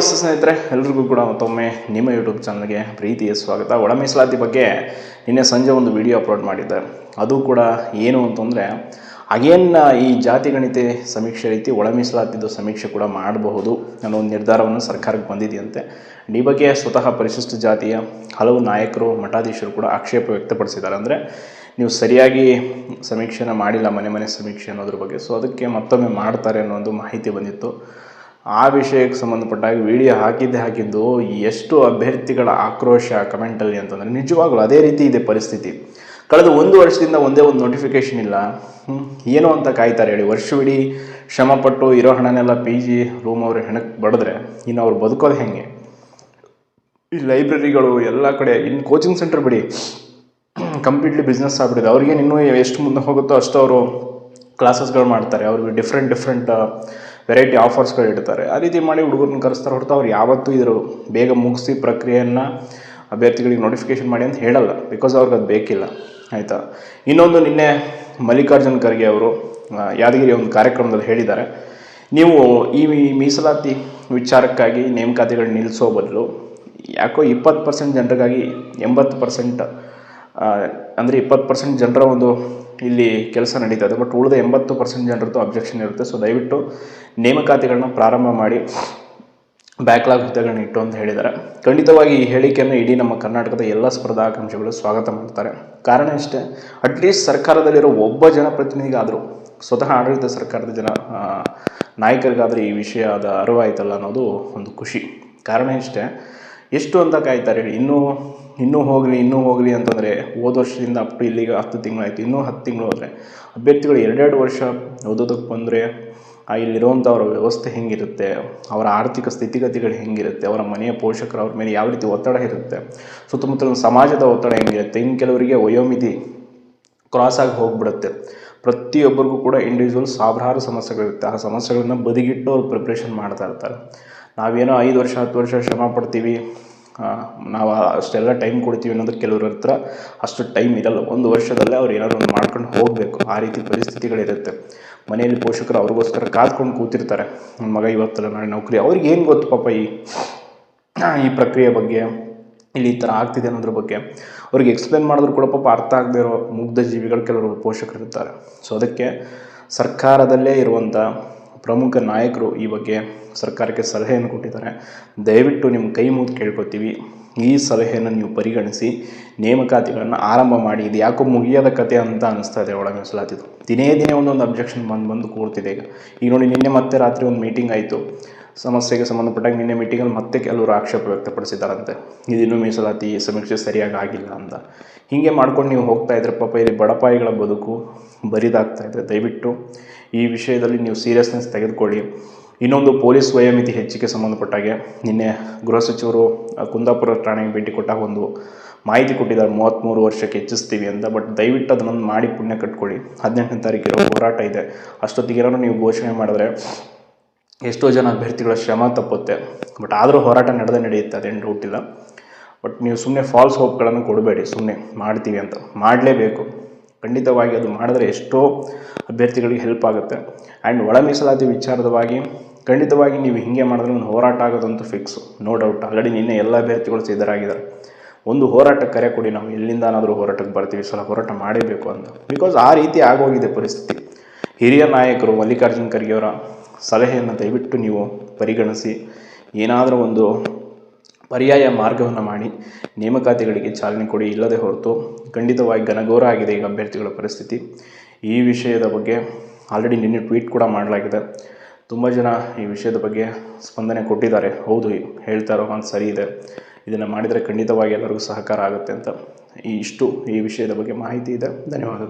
ನಮಸ್ತೆ ಸ್ನೇಹಿತರೆ, ಎಲ್ರಿಗೂ ಕೂಡ ಮತ್ತೊಮ್ಮೆ ನಿಮ್ಮ ಯೂಟ್ಯೂಬ್ ಚಾನಲ್ಗೆ ಪ್ರೀತಿಯ ಸ್ವಾಗತ. ಒಳ ಮೀಸಲಾತಿ ಬಗ್ಗೆ ನಿನ್ನೆ ಸಂಜೆ ಒಂದು ವಿಡಿಯೋ ಅಪ್ಲೋಡ್ ಮಾಡಿದ್ದೆ. ಅದು ಕೂಡ ಏನು ಅಂತಂದರೆ ಅಗೇನ್ ಈ ಜಾತಿ ಗಣಿತೆ ಸಮೀಕ್ಷೆ ರೀತಿ ಒಳ ಮೀಸಲಾತಿದ್ದು ಸಮೀಕ್ಷೆ ಕೂಡ ಮಾಡಬಹುದು ಅನ್ನೋ ಒಂದು ನಿರ್ಧಾರವನ್ನು ಸರ್ಕಾರಕ್ಕೆ ಬಂದಿದೆಯಂತೆ. ಈ ಬಗ್ಗೆ ಸ್ವತಃ ಪರಿಶಿಷ್ಟ ಜಾತಿಯ ಹಲವು ನಾಯಕರು, ಮಠಾಧೀಶರು ಕೂಡ ಆಕ್ಷೇಪ ವ್ಯಕ್ತಪಡಿಸಿದ್ದಾರೆ. ಅಂದರೆ, ನೀವು ಸರಿಯಾಗಿ ಸಮೀಕ್ಷೆನ ಮಾಡಿಲ್ಲ, ಮನೆ ಮನೆ ಸಮೀಕ್ಷೆ ಅನ್ನೋದ್ರ ಬಗ್ಗೆ. ಸೊ ಅದಕ್ಕೆ ಮತ್ತೊಮ್ಮೆ ಮಾಡ್ತಾರೆ ಅನ್ನೋ ಒಂದು ಮಾಹಿತಿ ಬಂದಿತ್ತು. ಆ ವಿಷಯಕ್ಕೆ ಸಂಬಂಧಪಟ್ಟಾಗ ವಿಡಿಯೋ ಹಾಕಿದ್ದೆ ಹಾಕಿದ್ದು ಎಷ್ಟು ಅಭ್ಯರ್ಥಿಗಳ ಆಕ್ರೋಶ ಕಮೆಂಟಲ್ಲಿ ಅಂತಂದರೆ ನಿಜವಾಗ್ಲೂ ಅದೇ ರೀತಿ ಇದೆ ಪರಿಸ್ಥಿತಿ. ಕಳೆದ ಒಂದು ವರ್ಷದಿಂದ ಒಂದೇ ಒಂದು ನೋಟಿಫಿಕೇಶನ್ ಇಲ್ಲ. ಏನು ಅಂತ ಕಾಯ್ತಾರೆ ಹೇಳಿ. ವರ್ಷವಿಡೀ ಶ್ರಮಪಟ್ಟು ಇರೋ ಹಣನೆಲ್ಲ ಪಿ ಜಿ ರೂಮ್ ಅವರು ಹೆಣಕ್ಕೆ ಬಡಿದ್ರೆ ಇನ್ನು ಅವ್ರು ಬದುಕೋದು ಹೆಂಗೆ? ಈ ಲೈಬ್ರರಿಗಳು ಎಲ್ಲ ಕಡೆ ಇನ್ನು ಕೋಚಿಂಗ್ ಸೆಂಟರ್ ಬಿಡಿ. ಕಂಪ್ಲೀಟ್ಲಿ ಬಿಸ್ನೆಸ್ ಆಗ್ಬಿಟ್ಟಿದೆ. ಅವ್ರಿಗೇನು ಇನ್ನೂ ಎಷ್ಟು ಮುಂದೆ ಹೋಗುತ್ತೋ ಅಷ್ಟು ಅವರು ಕ್ಲಾಸಸ್ಗಳು ಮಾಡ್ತಾರೆ. ಅವ್ರಿಗೆ ಡಿಫ್ರೆಂಟ್ ಡಿಫ್ರೆಂಟ್ ವೆರೈಟಿ ಆಫರ್ಸ್ಗಳು ಇಡ್ತಾರೆ. ಆ ರೀತಿ ಮಾಡಿ ಹುಡುಗರನ್ನ ಕರೆಸ್ತಾರೆ ಹೊರತು ಅವ್ರು ಯಾವತ್ತೂ ಇದ್ರು ಬೇಗ ಮುಗಿಸಿ ಪ್ರಕ್ರಿಯೆಯನ್ನು ಅಭ್ಯರ್ಥಿಗಳಿಗೆ ನೋಟಿಫಿಕೇಶನ್ ಮಾಡಿ ಅಂತ ಹೇಳಲ್ಲ. ಬಿಕಾಸ್ ಅವ್ರಿಗೆ ಅದು ಬೇಕಿಲ್ಲ. ಆಯಿತಾ? ಇನ್ನೊಂದು ನಿನ್ನೆ ಮಲ್ಲಿಕಾರ್ಜುನ್ ಖರ್ಗೆ ಅವರು ಯಾದಗಿರಿ ಒಂದು ಕಾರ್ಯಕ್ರಮದಲ್ಲಿ ಹೇಳಿದ್ದಾರೆ. ನೀವು ಈ ಮೀಸಲಾತಿ ವಿಚಾರಕ್ಕಾಗಿ ನೇಮಕಾತಿಗಳು ನಿಲ್ಲಿಸೋ ಬದಲು ಯಾಕೋ ಇಪ್ಪತ್ತು ಪರ್ಸೆಂಟ್ ಜನರಿಗಾಗಿ ಎಂಬತ್ತು ಪರ್ಸೆಂಟ್ ಅಂದರೆ ಇಪ್ಪತ್ತು ಪರ್ಸೆಂಟ್ ಜನರ ಒಂದು ಇಲ್ಲಿ ಕೆಲಸ ನಡೀತದೆ ಬಟ್ ಉಳಿದ ಎಂಬತ್ತು ಪರ್ಸೆಂಟ್ ಜನರದ್ದು ಅಬ್ಜೆಕ್ಷನ್ ಇರುತ್ತೆ. ಸೊ ದಯವಿಟ್ಟು ನೇಮಕಾತಿಗಳನ್ನ ಪ್ರಾರಂಭ ಮಾಡಿ ಬ್ಯಾಕ್ಲಾಗ್ ಹುದ್ದೆಗಳನ್ನ ಇಟ್ಟು ಅಂತ ಹೇಳಿದ್ದಾರೆ. ಖಂಡಿತವಾಗಿ ಈ ಹೇಳಿಕೆಯನ್ನು ಇಡೀ ನಮ್ಮ ಕರ್ನಾಟಕದ ಎಲ್ಲ ಸ್ಪರ್ಧಾಕಾಂಕ್ಷಿಗಳು ಸ್ವಾಗತ ಮಾಡ್ತಾರೆ. ಕಾರಣ ಇಷ್ಟೇ ಅಟ್ಲೀಸ್ಟ್ ಸರ್ಕಾರದಲ್ಲಿರೋ ಒಬ್ಬ ಜನಪ್ರತಿನಿಧಿಗಾದರೂ, ಸ್ವತಃ ಆಡಳಿತ ಸರ್ಕಾರದ ಜನ ನಾಯಕರಿಗಾದರೂ ಈ ವಿಷಯದ ಅರಿವಾಯ್ತಲ್ಲ ಅನ್ನೋದು ಒಂದು ಖುಷಿ. ಕಾರಣ ಇಷ್ಟೇ ಎಷ್ಟು ಅಂತ ಕಾಯ್ತಾರೆ ಹೇಳಿ. ಇನ್ನೂ ಇನ್ನೂ ಹೋಗಲಿ ಇನ್ನೂ ಹೋಗಲಿ ಅಂತಂದರೆ ಹೋದ ವರ್ಷದಿಂದ ಅಪ್ ಟು ಇಲ್ಲಿಗೆ ಹತ್ತು ತಿಂಗಳಾಯಿತು. ಇನ್ನೂ ಹತ್ತು ತಿಂಗಳು ಹೋದರೆ ಅಭ್ಯರ್ಥಿಗಳು ಎರಡೆರಡು ವರ್ಷ ಓದೋದಕ್ಕೆ ಬಂದರೆ ಆ ಇಲ್ಲಿರುವಂಥವ್ರ ವ್ಯವಸ್ಥೆ ಹೆಂಗಿರುತ್ತೆ, ಅವರ ಆರ್ಥಿಕ ಸ್ಥಿತಿಗತಿಗಳು ಹೆಂಗಿರುತ್ತೆ, ಅವರ ಮನೆಯ ಪೋಷಕರು ಅವ್ರ ಮೇಲೆ ಯಾವ ರೀತಿ ಒತ್ತಡ ಇರುತ್ತೆ, ಸುತ್ತಮುತ್ತಲಿನ ಸಮಾಜದ ಒತ್ತಡ ಹೆಂಗಿರುತ್ತೆ, ಇನ್ನು ಕೆಲವರಿಗೆ ವಯೋಮಿತಿ ಕ್ರಾಸ್ ಆಗಿ ಹೋಗ್ಬಿಡುತ್ತೆ. ಪ್ರತಿಯೊಬ್ಬರಿಗೂ ಕೂಡ ಇಂಡಿವಿಜುವಲ್ ಸಾವಿರಾರು ಸಮಸ್ಯೆಗಳಿರುತ್ತೆ ಆ ಸಮಸ್ಯೆಗಳನ್ನ ಬದಿಗಿಟ್ಟು ಅವ್ರು ಪ್ರಿಪ್ರೇಷನ್ ಮಾಡ್ತಾ ಇರ್ತಾರೆ. ನಾವೇನೋ ಐದು ವರ್ಷ, ಹತ್ತು ವರ್ಷ ಶ್ರಮ ಪಡ್ತೀವಿ ನಾವು ಅಷ್ಟೆಲ್ಲ ಟೈಮ್ ಕೊಡ್ತೀವಿ ಅನ್ನೋದು ಕೆಲವ್ರ ಹತ್ರ ಅಷ್ಟು ಟೈಮ್ ಇರಲ್ಲ. ಒಂದು ವರ್ಷದಲ್ಲೇ ಅವ್ರು ಏನಾದ್ರು ಒಂದು ಮಾಡ್ಕೊಂಡು ಹೋಗಬೇಕು. ಆ ರೀತಿ ಪರಿಸ್ಥಿತಿಗಳಿರುತ್ತೆ. ಮನೆಯಲ್ಲಿ ಪೋಷಕರು ಅವ್ರಿಗೋಸ್ಕರ ಕಾದ್ಕೊಂಡು ಕೂತಿರ್ತಾರೆ. ನನ್ನ ಮಗ ಇವತ್ತಲ್ಲ, ನಾಳೆ ನೌಕರಿ. ಅವ್ರಿಗೆ ಏನು ಗೊತ್ತು ಪಾಪ ಈ ಈ ಪ್ರಕ್ರಿಯೆ ಬಗ್ಗೆ? ಇಲ್ಲಿ ಈ ಥರ ಆಗ್ತಿದೆ ಅನ್ನೋದ್ರ ಬಗ್ಗೆ ಅವ್ರಿಗೆ ಎಕ್ಸ್ಪ್ಲೇನ್ ಮಾಡಿದ್ರು ಕೂಡ ಪಾಪ ಅರ್ಥ ಆಗದೆ ಇರೋ ಮುಗ್ಧ ಜೀವಿಗಳು ಕೆಲವರು ಪೋಷಕರು ಇರ್ತಾರೆ ಸೊ ಅದಕ್ಕೆ ಸರ್ಕಾರದಲ್ಲೇ ಇರುವಂಥ ಪ್ರಮುಖ ನಾಯಕರು ಈ ಬಗ್ಗೆ ಸರ್ಕಾರಕ್ಕೆ ಸಲಹೆಯನ್ನು ಕೊಟ್ಟಿದ್ದಾರೆ. ದಯವಿಟ್ಟು ನಿಮ್ಮ ಕೈ ಮುಗಿದು ಕೇಳ್ಕೊತೀವಿ. ಈ ಸಲಹೆಯನ್ನು ನೀವು ಪರಿಗಣಿಸಿ, ನೇಮಕಾತಿಗಳನ್ನು ಆರಂಭ ಮಾಡಿ. ಇದು ಯಾಕೋ ಮುಗಿಯದ ಕತೆ ಅಂತ ಅನಿಸ್ತಾ ಇದೆ ಒಳಗೆ ಮೀಸಲಾತಿದ್ದು ದಿನೇ ದಿನೇ ಒಂದೊಂದು ಅಬ್ಜೆಕ್ಷನ್ ಬಂದು ಬಂದು ಕೂರ್ತಿದೆ ಈಗ. ಈಗ ನೋಡಿ, ನಿನ್ನೆ ಮತ್ತೆ ರಾತ್ರಿ ಒಂದು ಮೀಟಿಂಗ್ ಆಯಿತು. ಸಮಸ್ಯೆಗೆ ಸಂಬಂಧಪಟ್ಟಾಗ ನಿನ್ನೆ ಮೀಟಿಂಗಲ್ಲಿ ಮತ್ತೆ ಕೆಲವರು ಆಕ್ಷೇಪ ವ್ಯಕ್ತಪಡಿಸಿದ್ದಾರಂತೆ. ಇದಿನ್ನೂ ಮೀಸಲಾತಿ ಸಮೀಕ್ಷೆ ಸರಿಯಾಗಿ ಆಗಿಲ್ಲ ಅಂತ ಹೀಗೆ ಮಾಡ್ಕೊಂಡು ನೀವು ಹೋಗ್ತಾ ಇದ್ರೆ ಪಾಪ ಇಲ್ಲಿ ಬಡಪಾಯಿಗಳ ಬದುಕು ಬರಿದಾಗ್ತಾ ಇದೆ ದಯವಿಟ್ಟು ಈ ವಿಷಯದಲ್ಲಿ ನೀವು ಸೀರಿಯಸ್ನೆಸ್ ತೆಗೆದುಕೊಳ್ಳಿ. ಇನ್ನೊಂದು ಪೊಲೀಸ್ ವಯೋಮಿತಿ ಹೆಚ್ಚಿಗೆ ಸಂಬಂಧಪಟ್ಟಾಗೆ ನಿನ್ನೆ ಗೃಹ ಸಚಿವರು ಕುಂದಾಪುರ ಠಾಣೆಗೆ ಭೇಟಿ ಕೊಟ್ಟಾಗ ಒಂದು ಮಾಹಿತಿ ಕೊಟ್ಟಿದ್ದಾರೆ. ಮೂವತ್ತ್ಮೂರು ವರ್ಷಕ್ಕೆ ಹೆಚ್ಚಿಸ್ತೀವಿ ಅಂತ. ಬಟ್ ದಯವಿಟ್ಟು ಅದನ್ನೊಂದು ಮಾಡಿ ಪುಣ್ಯ ಕಟ್ಕೊಳ್ಳಿ. ಹದಿನೆಂಟನೇ ತಾರೀಕಿರೋ ಹೋರಾಟ ಇದೆ. ಅಷ್ಟೊತ್ತಿಗೆ ನೀವು ಘೋಷಣೆ ಮಾಡಿದ್ರೆ ಎಷ್ಟೋ ಜನ ಅಭ್ಯರ್ಥಿಗಳ ಶ್ರಮ ತಪ್ಪುತ್ತೆ. ಬಟ್ ಆದರೂ ಹೋರಾಟ ನಡೆದ ನಡೆಯುತ್ತೆ, ಅದೇನು ಡೌಟ್ ಇಲ್ಲ. ಬಟ್ ನೀವು ಸುಮ್ಮನೆ ಫಾಲ್ಸ್ ಹೋಪ್ಗಳನ್ನು ಕೊಡಬೇಡಿ ಸುಮ್ಮನೆ ಮಾಡ್ತೀವಿ ಅಂತ. ಮಾಡಲೇಬೇಕು. ಖಂಡಿತವಾಗಿ ಅದು ಮಾಡಿದ್ರೆ ಎಷ್ಟೋ ಅಭ್ಯರ್ಥಿಗಳಿಗೆ ಹೆಲ್ಪ್ ಆಗುತ್ತೆ. ಆ್ಯಂಡ್ ಒಳ ಮೀಸಲಾತಿ ವಿಚಾರದವಾಗಿ ಖಂಡಿತವಾಗಿ ನೀವು ಹಿಂಗೆ ಮಾಡಿದ್ರೆ ಒಂದು ಹೋರಾಟ ಆಗೋದಂತೂ ಫಿಕ್ಸು ನೋ ಡೌಟ್ ಆಲ್ರೆಡಿ ನಿನ್ನೆ ಎಲ್ಲ ಅಭ್ಯರ್ಥಿಗಳು ಸಿದ್ಧರಾಗಿದ್ದಾರೆ. ಒಂದು ಹೋರಾಟ ಕರೆ ಕೊಡಿ ನಾವು. ಎಲ್ಲಿಂದನಾದರೂ ಹೋರಾಟಕ್ಕೆ ಬರ್ತೀವಿ. ಸಲ ಹೋರಾಟ ಮಾಡೇಬೇಕು ಅಂತ. ಬಿಕಾಸ್ ಆ ರೀತಿ ಆಗೋಗಿದೆ ಪರಿಸ್ಥಿತಿ. ಹಿರಿಯ ನಾಯಕರು ಮಲ್ಲಿಕಾರ್ಜುನ್ ಖರ್ಗೆ ಅವರ ಸಲಹೆಯನ್ನು ದಯವಿಟ್ಟು ನೀವು ಪರಿಗಣಿಸಿ. ಏನಾದರೂ ಒಂದು ಪರ್ಯಾಯ ಮಾರ್ಗವನ್ನು ಮಾಡಿ. ನೇಮಕಾತಿಗಳಿಗೆ ಚಾಲನೆ ಕೊಡಿ. ಇಲ್ಲದೆ ಹೊರತು ಖಂಡಿತವಾಗಿ ಘನಘೋರ ಆಗಿದೆ ಈಗ ಅಭ್ಯರ್ಥಿಗಳ ಪರಿಸ್ಥಿತಿ. ಈ ವಿಷಯದ ಬಗ್ಗೆ ಆಲ್ರೆಡಿ ನಿನ್ನೆ ಟ್ವೀಟ್ ಕೂಡ ಮಾಡಲಾಗಿದೆ. ತುಂಬ ಜನ ಈ ವಿಷಯದ ಬಗ್ಗೆ ಸ್ಪಂದನೆ ಕೊಟ್ಟಿದ್ದಾರೆ. ಹೌದು, ಹೇಳ್ತಾ ಇರೋ ಒಂದು ಸರಿ ಇದೆ. ಇದನ್ನು ಮಾಡಿದರೆ ಖಂಡಿತವಾಗಿ ಎಲ್ಲರಿಗೂ ಸಹಕಾರ ಆಗುತ್ತೆ ಅಂತ ಈ ಇಷ್ಟು ಈ ವಿಷಯದ ಬಗ್ಗೆ ಮಾಹಿತಿ ಇದೆ. ಧನ್ಯವಾದಗಳು.